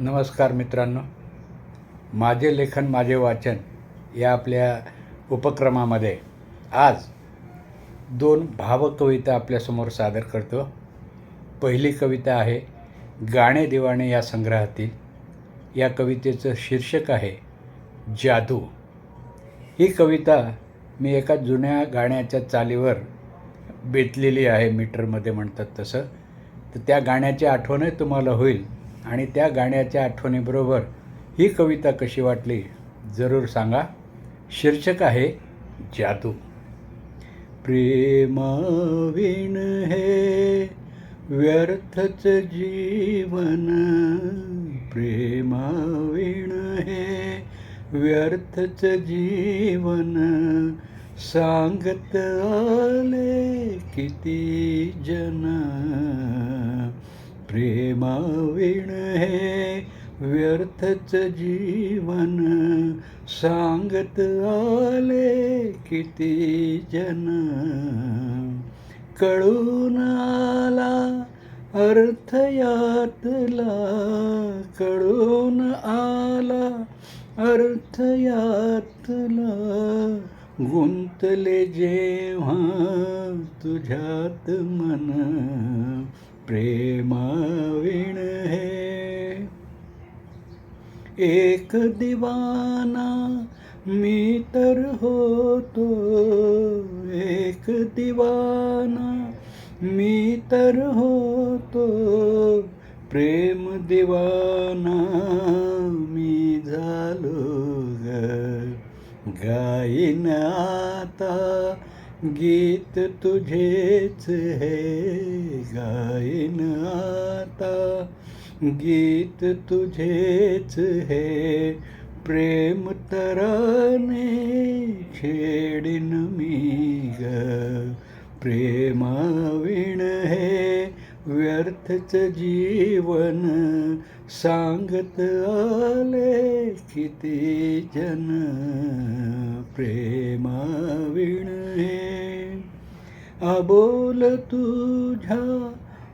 नमस्कार मित्रांनो. माझे लेखन माझे वाचन या आपल्या उपक्रमामध्ये आज दोन भावकविता आपल्यासमोर सादर करतो. पहिली कविता आहे गाणे दिवाणे या संग्रहातील. या कवितेचं शीर्षक आहे जादू. ही कविता मी एका जुन्या गाण्याच्या चालीवर बेतलेली आहे मीटरमध्ये म्हणतात तसं. तर त्या गाण्याची आठवणही तुम्हाला होईल. आणि त्या गाण्याच्या आठवणीबरोबर ही कविता कशी वाटली जरूर सांगा. शीर्षक आहे जादू. प्रेमाविण हे व्यर्थच जीवन. प्रेमाविण हे व्यर्थच जीवन. सांगत आले किती जन. प्रेमाविण हे व्यर्थच जीवन. सांगत आले किती जन. कळून आला अर्थ यातला. कळून आला अर्थ यातला. गुंतले जेव्हा तुझ्यात मन. प्रेमाविण हे। एक दिवाना मी तर होतो एक दिवाना मी तर होतो प्रेम दिवाना मी झालो ग गाईन आता गीत तुझेच हे गायन आता। गीत तुझेच हे प्रेम तराने छेडिन मी ग प्रेमाविण हे व्यर्थच जीवन सांगत आले किती जन। प्रेमाविण हे. अबोल तुझ्या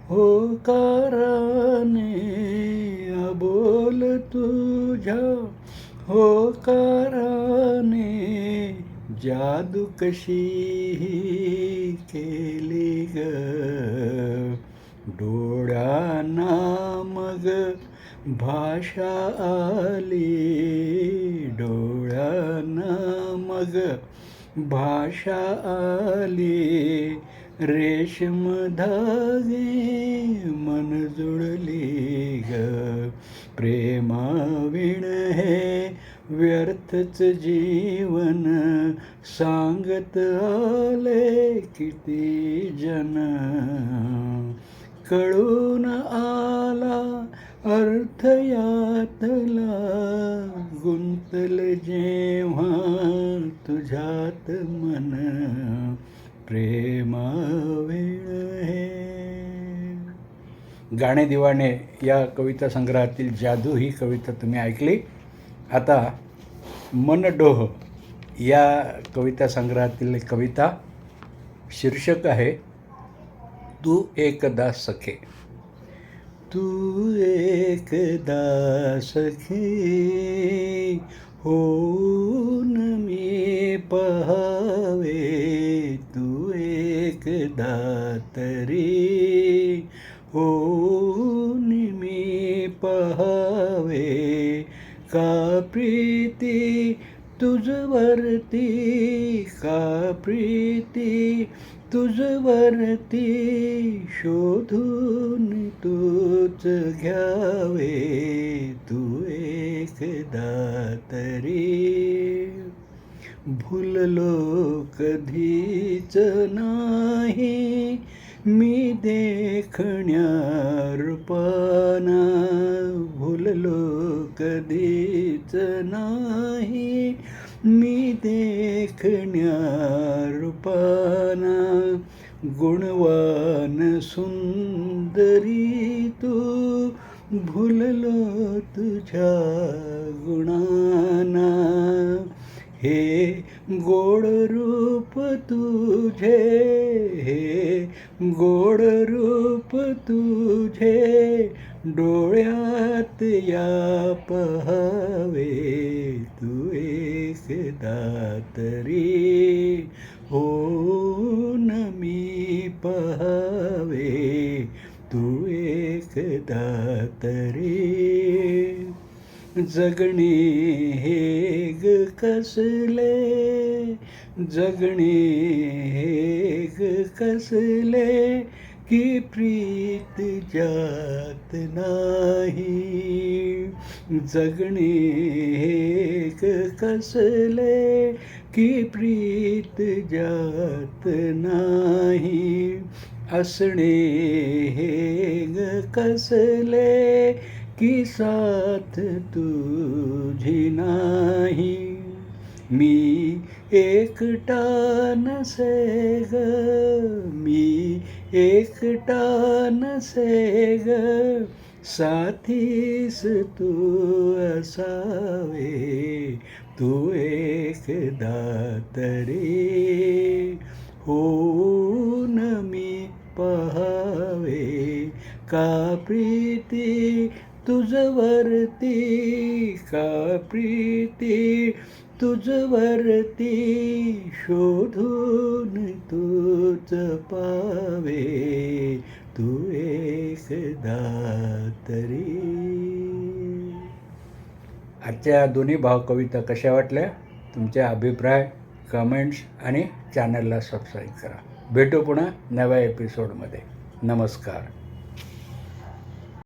होकाराने. अबोल तुझ्या होकाराने जादू कशी केली ग. डोळ्यांना मग भाषा आली डोळ्यांना मग. भाषा आली रेशम धागे मन जुळली ग. प्रेमाविण हे व्यर्थच जीवन. सांगत आले किती जन. कळून आला अर्थ यातला गुंतल जेव्हा तुझ्यात मन प्रेमावेळ हे गाणे दिवाणे या कविता संग्रहातील जादू ही कविता तुम्ही ऐकली. आता मनडोह या कविता संग्रहातील कविता शीर्षक आहे तू एकदा सखे. तू एकदा सखे होऊन मी पहावे तू एकदा तरी होऊन मी पहावे. का प्रीती तुझवरती का प्रीती तुझवरती शोधून तूच घ्यावे. तू एकदा तरी भुललो कधीच नाही. मी देखण्या रूपाना भुललो कधीच नाही. मी देखण्या रूपाना गुणवान सुंदरी तू भुललो तुझ्या गुणाना. हे गोड रूप तुझे हे गोड रूप तुझे डोळ्यात या पहावे तू एकदा तरी. एकदा तरी जगणे हे ग कसले? जगणे हे ग कसले? की प्रीत जात नाही. जगणे हे ग कसले? की प्रीत जात नाही. असणे हे कसले की साथ तुझी नाही? मी एकटा नसे ग मी एकटा नसे ग. साथीस तू असावे तू एकदा तरी. हो प्रीती तुझवरती शोधून तूच पावे. तू एकदा तरी. आजच्या दोन्ही भावकविता कशा वाटल्या? तुमचे अभिप्राय कमेंट्स आणि चॅनलला सबस्क्राईब करा. भेटू पुन्हा नव्या एपिसोडमध्ये नमस्कार.